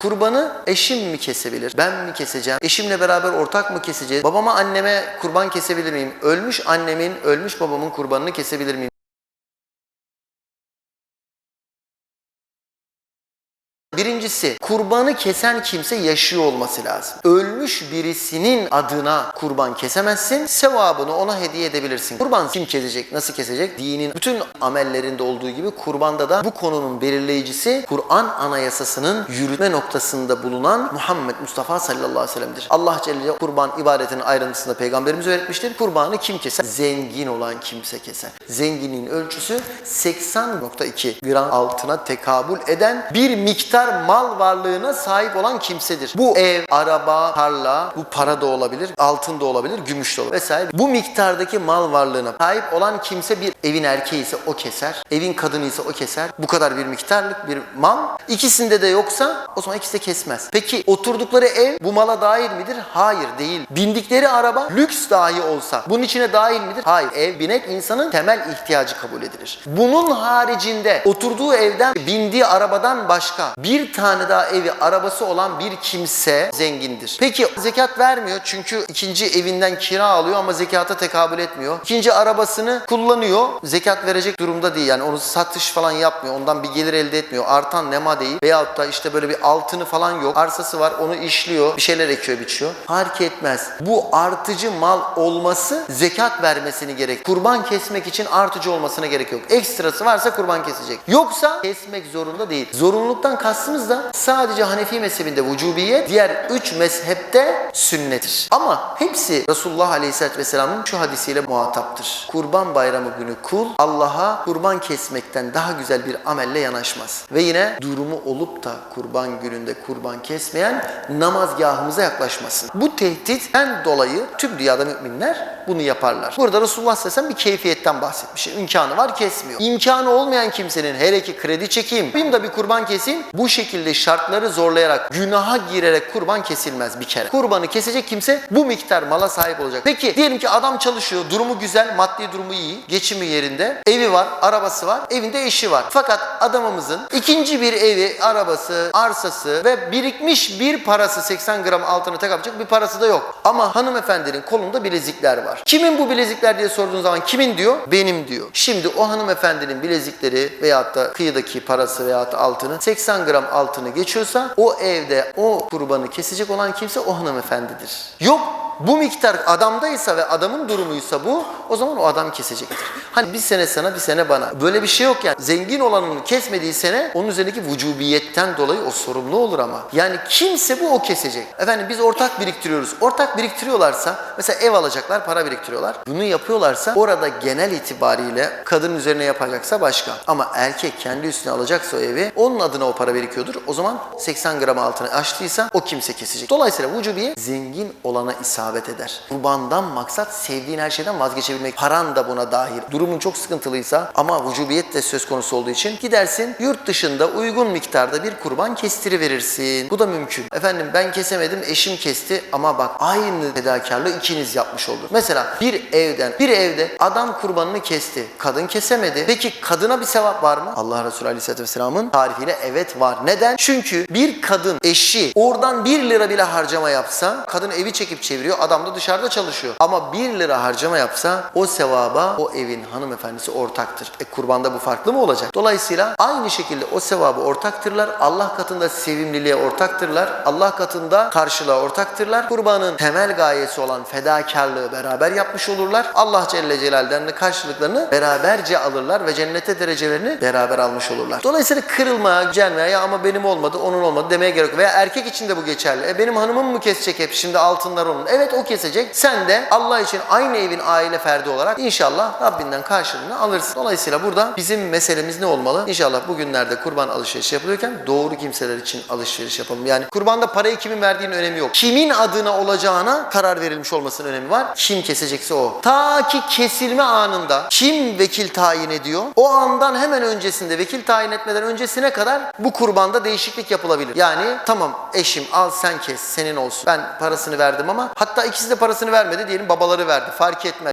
Kurbanı eşim mi kesebilir? Ben mi keseceğim? Eşimle beraber ortak mı keseceğiz? Babama anneme kurban kesebilir miyim? Ölmüş annemin, ölmüş babamın kurbanını kesebilir miyim? Birincisi kurbanı kesen kimse yaşıyor olması lazım. Ölmüş birisinin adına kurban kesemezsin. Sevabını ona hediye edebilirsin. Kurban kim kesecek, nasıl kesecek? Dinin bütün amellerinde olduğu gibi kurbanda da bu konunun belirleyicisi Kur'an anayasasının yürütme noktasında bulunan Muhammed Mustafa sallallahu aleyhi ve sellem'dir. Allah Celle kurban ibadetinin ayrıntısında peygamberimiz öğretmiştir. Kurbanı kim keser? Zengin olan kimse keser. Zenginin ölçüsü 80.2 gram altına tekabül eden bir miktar mal varlığına sahip olan kimsedir. Bu ev, araba, tarla, bu para da olabilir, altın da olabilir, gümüş de olabilir vesaire. Bu miktardaki mal varlığına sahip olan kimse bir evin erkeği ise o keser, evin kadını ise o keser. Bu kadar bir miktarlık bir mal. İkisinde de yoksa o zaman ikisi de kesmez. Peki oturdukları ev bu mala dahil midir? Hayır değil. Bindikleri araba lüks dahi olsa bunun içine dahil midir? Hayır. Ev binek insanın temel ihtiyacı kabul edilir. Bunun haricinde oturduğu evden bindiği arabadan başka bir tane daha evi arabası olan bir kimse zengindir. Peki zekat vermiyor çünkü ikinci evinden kira alıyor ama zekata tekabül etmiyor. İkinci arabasını kullanıyor. Zekat verecek durumda değil. Yani onu satış falan yapmıyor. Ondan bir gelir elde etmiyor. Artan nema değil. Veyahut da işte böyle bir altını falan yok. Arsası var onu işliyor. Bir şeyler ekiyor biçiyor. Fark etmez. Bu artıcı mal olması zekat vermesini gerek. Kurban kesmek için artıcı olmasına gerek yok. Ekstrası varsa kurban kesecek. Yoksa kesmek zorunda değil. Zorunluluktan kastımız da sadece Hanefi mezhebinde vücubiye, diğer üç mezhepte sünnettir. Ama hepsi Resulullah Aleyhisselatü Vesselam'ın şu hadisiyle muhataptır. Kurban bayramı günü kul Allah'a kurban kesmekten daha güzel bir amelle yanaşmaz. Ve yine durumu olup da kurban gününde kurban kesmeyen namazgahımıza yaklaşmasın. Bu tehditten dolayı tüm dünyada müminler bunu yaparlar. Burada Resulullah sallallahu aleyhi ve sellem bir keyfiyetten bahsetmiş. İmkanı var kesmiyor. İmkanı olmayan kimsenin hele ki kredi çekeyim, benim de bir kurban keseyim. Bu şekilde şartları zorlayarak, günaha girerek kurban kesilmez bir kere. Kurbanı kesecek kimse bu miktar mala sahip olacak. Peki diyelim ki adam çalışıyor, durumu güzel, maddi durumu iyi, geçimi yerinde, evi var, arabası var, evinde eşi var. Fakat adamımızın ikinci bir evi, arabası, arsası ve birikmiş bir parası 80 gram altını tek yapacak bir parası da yok. Ama hanımefendinin kolunda bilezikler var. Kimin bu bilezikler diye sorduğun zaman kimin diyor? Benim diyor. Şimdi o hanımefendinin bilezikleri veyahut da kıyıdaki parası veyahut da altını 80 gram altını geçiyorsa o evde o kurbanı kesecek olan kimse o hanımefendidir. Yok bu miktar adamdaysa ve adamın durumuysa bu o zaman o adam kesecektir. Hani bir sene sana bir sene bana. Böyle bir şey yok yani. Zengin olanın kesmediği sene onun üzerindeki vücubiyetten dolayı o sorumlu olur ama. Yani kimse bu o kesecek. Efendim biz ortak biriktiriyoruz. Ortak biriktiriyorlarsa mesela ev alacaklar para biriktiriyorlar. Bunu yapıyorlarsa orada genel itibariyle kadın üzerine yapacaksa başka. Ama erkek kendi üstüne alacaksa o evi onun adına o para birikiyordur. O zaman 80 gram altını aştıysa o kimse kesecek. Dolayısıyla vücubiye zengin olana isabet eder. Kurbandan maksat sevdiğin her şeyden vazgeçebilmek. Paran da buna dahil. Durumun çok sıkıntılıysa ama vücubiyet de söz konusu olduğu için gidersin yurt dışında uygun miktarda bir kurban kestiriverirsin. Bu da mümkün. Efendim ben kesemedim eşim kesti ama bak aynı fedakarlığı ikiniz yapmış olur. Mesela bir evden bir evde adam kurbanını kesti. Kadın kesemedi. Peki kadına bir sevap var mı? Allah Resulü Aleyhisselatü Vesselam'ın tarifiyle evet var. Neden? Çünkü bir kadın eşi oradan 1 lira bile harcama yapsa kadın evi çekip çeviriyor. Adam da dışarıda çalışıyor. Ama 1 lira harcama yapsa o sevaba o evin hanımefendisi ortaktır. E kurbanda bu farklı mı olacak? Dolayısıyla aynı şekilde o sevabı ortaktırlar. Allah katında sevimliliğe ortaktırlar. Allah katında karşılığa ortaktırlar. Kurbanın temel gayesi olan fedakarlığı beraber yapmış olurlar. Allah Celle Celal'den de karşılıklarını beraberce alırlar ve cennete derecelerini beraber almış olurlar. Dolayısıyla kırılmaya, gücenmeye ya ama benim olmadı, onun olmadı demeye gerek yok. Veya erkek için de bu geçerli. E benim hanımım mı kesecek hep şimdi altınlar onun? Evet o kesecek. Sen de Allah için aynı evin aile ferdi olarak inşallah Rabbinden karşılığını alırsın. Dolayısıyla burada bizim meselemiz ne olmalı? İnşallah bugünlerde kurban alışverişi yapılıyorken doğru kimseler için alışveriş yapalım. Yani kurbanda parayı kimin verdiğinin önemi yok. Kimin adına olacağına karar verilmiş olmasının önemi var. Kim kesecekse o. Ta ki kesilme anında kim vekil tayin ediyor? O andan hemen öncesinde vekil tayin etmeden öncesine kadar bu kurbanda değişiklik yapılabilir. Yani tamam eşim al sen kes senin olsun. Ben parasını verdim ama hatta ikisi de parasını vermedi diyelim babaları verdi fark etmez.